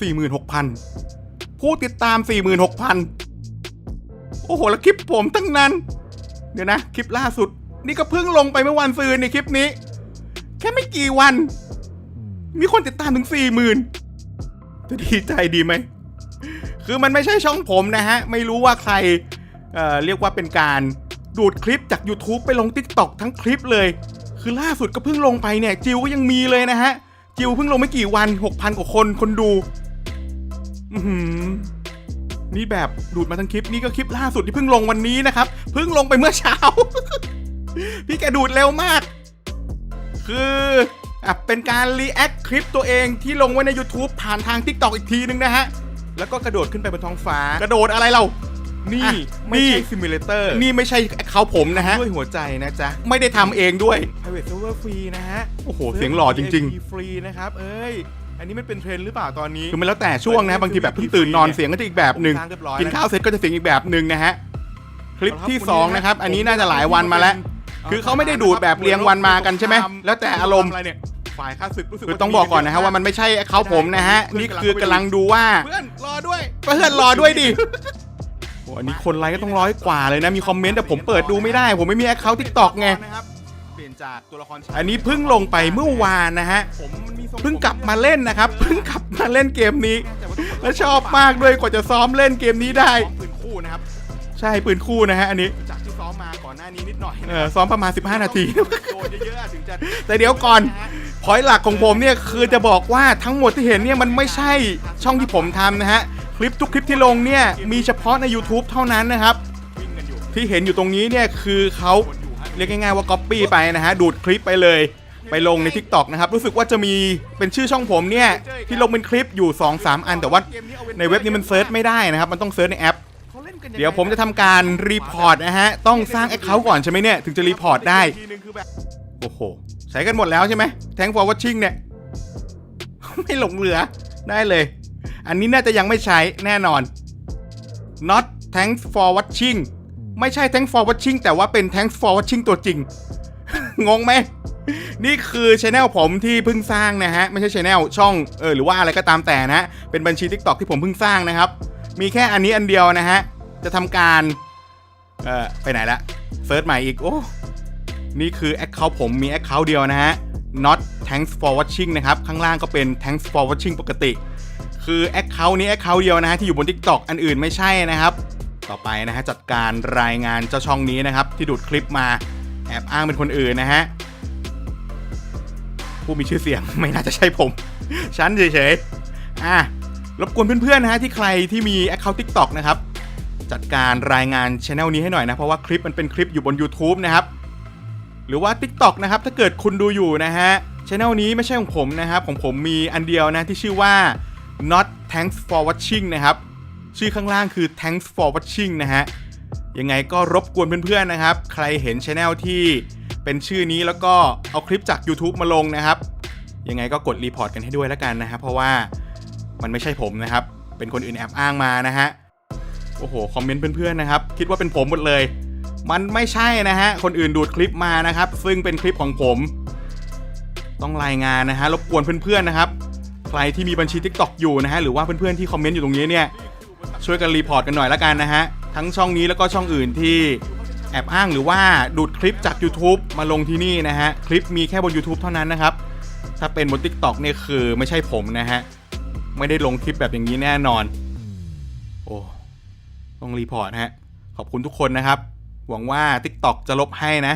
46,000 ผู้ติดตาม 46,000 โอ้โห แล้วคลิปผมทั้งนั้น เดี๋ยวนะ คลิปล่าสุด นี่ก็เพิ่งลงไปเมื่อวันซืนในคลิปนี้ แค่ไม่กี่วัน มีคนติดตามถึง 40,000 จะดีใจดีไหม คือมันไม่ใช่ช่องผมนะฮะ ไม่รู้ว่าใครเอ่อเรียกว่าเป็นการดูดคลิปจาก YouTube ไปลง TikTok ทั้งคลิปเลย คือล่าสุดก็เพิ่งลงไปเนี่ย จิวก็ยังมีเลยนะฮะ จิวเพิ่งลงไม่กี่วัน 6,000 กว่าคนคนดู นี่แบบดูดมาทั้งคลิปนี่ก็คลิปล่าสุดที่เพิ่งลงวันนี้นะครับ เพิ่งลงไปเมื่อเช้า พี่แกดูดเร็วมาก คืออะเป็นการรีแอคคลิปตัวเองที่ลงไว้ใน YouTube ผ่านทาง TikTok อีกทีนึงนะฮะ แล้วก็กระโดดขึ้นไปบนท้องฟ้า กระโดดอะไรเรา นี่อะไม่นี่ใช่ซิมูเลเตอร์นี่ไม่ใช่เขาผมนะฮะ ด้วยหัวใจนะจ๊ะ ไม่ได้ทำเองด้วย private server ฟรีนะฮะ โอ้โห เสียงหล่อจริงฟรีนะครับ เอ้ย อันนี้มันเป็นเทรนด์หรือเปล่าตอนนี้ๆคือมันแล้วแต่ช่วงนะบางทีแบบเพิ่งตื่นนอนเสียงก็จะอีกแบบหนึ่งผมสร้างเรียบร้อยกินข้าวเสร็จก็จะเสียงอีกแบบหนึ่งนะฮะคลิปที่สองนะครับอันนี้น่าจะหลายวันมาแล้ว คือเขาไม่ได้ดูดแบบเรียงวันมากันใช่ไหมแล้วแต่อารมณ์อะไรเนี่ยฝ่ายค่าศึกรู้สึกคือต้องบอกก่อนนะฮะว่ามันไม่ใช่เขาผมนะฮะนี่คือกำลังดูว่าเพื่อนรอด้วยเพื่อนรอด้วยดิโอ้อันนี้คนไลค์ก็ต้องร้อยกว่าเลยนะมีคอมเมนต์แต่ผมเปิดดูไม่ได้ ผมไม่มีแอคเคาท์ทิกตอกไงนะครับ เปลี่ยนจากตัวละครชายอันนี้เพิ่งลงไปเมื่อวานนะฮะผมมันมีทรงเพิ่งกลับมาเล่นนะครับเพิ่งกลับมาเล่นเกมนี้แต่ว่าทุกคนและชอบมากด้วยกว่าจะซ้อมเล่นเกมนี้ได้ซ้อมปืนคู่นะครับใช่ปืนคู่นะฮะอันนี้จากที่ซ้อมมาก่อนหน้านี้นิดหน่อยเออซ้อมประมาณ 15 นาทีโดนเยอะๆถึงจะแต่เดี๋ยวก่อนพอยหลักของผมเนี่ยคือจะบอกว่าทั้งหมดที่เห็นเนี่ยมันไม่ใช่ช่องที่ผมทำนะฮะคลิปทุกคลิปที่ลงเนี่ยมีเฉพาะใน YouTube เท่านั้นนะครับวิ่งกันอยู่ที่เห็นอยู่ตรงนี้เนี่ยคือเขาคนอยู่ฮะ เรียกง่ายๆว่า Copy ไปนะฮะดูดคลิปไปเลยไปลงใน TikTok นะครับ รู้สึกว่าจะมีเป็นชื่อช่องผมเนี่ย ที่ลงเป็นคลิปอยู่ 2-3 อัน แต่ว่าในเว็บนี้มันเซิร์ชไม่ได้นะครับ มันต้องเซิร์ชในแอป เดี๋ยวผมจะทำการรีพอร์ตนะฮะ ต้องสร้าง Account ก่อนใช่ไหมเนี่ย ถึงจะรีพอร์ตได้ โอ้โห ใช้กันหมดแล้วใช่ไหม Thank for watching เนี่ย ไม่หลงเหลือได้เลย อันนี้น่าจะยังไม่ใช้แน่นอน not thanks for watching ไม่ใช่ thanks for watching แต่ว่าเป็น thanks for watching ตัวจริง งงไหม นี่คือช anel ผมที่เพิ่งสร้างนะฮะ ไม่ใช่ช anel ช่องเออหรือว่าอะไรก็ตามแต่นะฮะเป็นบัญชี TikTok ที่ผมเพิ่งสร้างนะครับ มีแค่อันนี้อันเดียวนะฮะ จะทำการ เอ่อไปไหนละเซิร์ชใหม่อีก โอ้ นี่คือ Account ผมมี Account เดียวนะฮะ not thanks for watching นะครับ ข้างล่างก็เป็น thanks for watching ปกติ คือ Account นี้ Account เดียวนะฮะที่อยู่บน TikTok อันอื่นไม่ใช่นะครับ ต่อไปนะฮะจัดการรายงานเจ้าช่องนี้นะครับ ที่ดูดคลิปมาแอบอ้างเป็นคนอื่นนะฮะผู้มีชื่อเสียงไม่น่าจะใช่ผม ฉันเฉยๆอะรบกวนเพื่อนๆนะฮะที่ใครที่มี Account TikTok นะครับ จัดการรายงานช anel นี้ให้หน่อยนะ เพราะว่าคลิปมันเป็นคลิปอยู่บน YouTube นะครับ หรือว่า TikTok นะครับ ถ้าเกิดคุณดูอยู่นะฮะช anel นี้ไม่ใช่ของผมนะครับของผมมีอันเดียวนะที่ชื่อว่า not thanks for watching นะครับ ชื่อข้างล่างคือ thanks for watching นะฮะ ยังไงก็รบกวนเพื่อนๆนะครับ ใครเห็นช anel ที่เป็นชื่อนี้แล้วก็เอาคลิปจาก YouTube มาลงนะครับ ยังไงก็กดรีพอร์ตกันให้ด้วยแล้วกันนะครับ เพราะว่ามันไม่ใช่ผมนะครับ เป็นคนอื่นแอบอ้างมานะฮะ โอ้โห คอมเมนต์เพื่อนๆนะครับ คิดว่าเป็นผมหมดเลย มันไม่ใช่นะฮะ คนอื่นดูดคลิปมานะครับ ซึ่งเป็นคลิปของผม ต้องรายงานนะฮะ รบกวนเพื่อนๆนะครับ ใครที่มีบัญชี TikTok อยู่นะฮะ หรือว่าเพื่อนๆที่คอมเมนต์อยู่ตรงนี้เนี่ย ช่วยกันรีพอร์ตกันหน่อยละกันนะฮะ ทั้งช่องนี้แล้วก็ช่องอื่นที่แอบอ้างหรือว่าดูดคลิปจาก YouTube มาลงที่นี่นะฮะ คลิปมีแค่บน YouTube เท่านั้นนะครับ ถ้าเป็นบน TikTok เนี่ยคือไม่ใช่ผมนะฮะ ไม่ได้ลงคลิปแบบอย่างนี้แน่นอน โอ้ต้องรีพอร์ตฮะ ขอบคุณทุกคนนะครับ หวังว่า TikTok จะลบให้นะ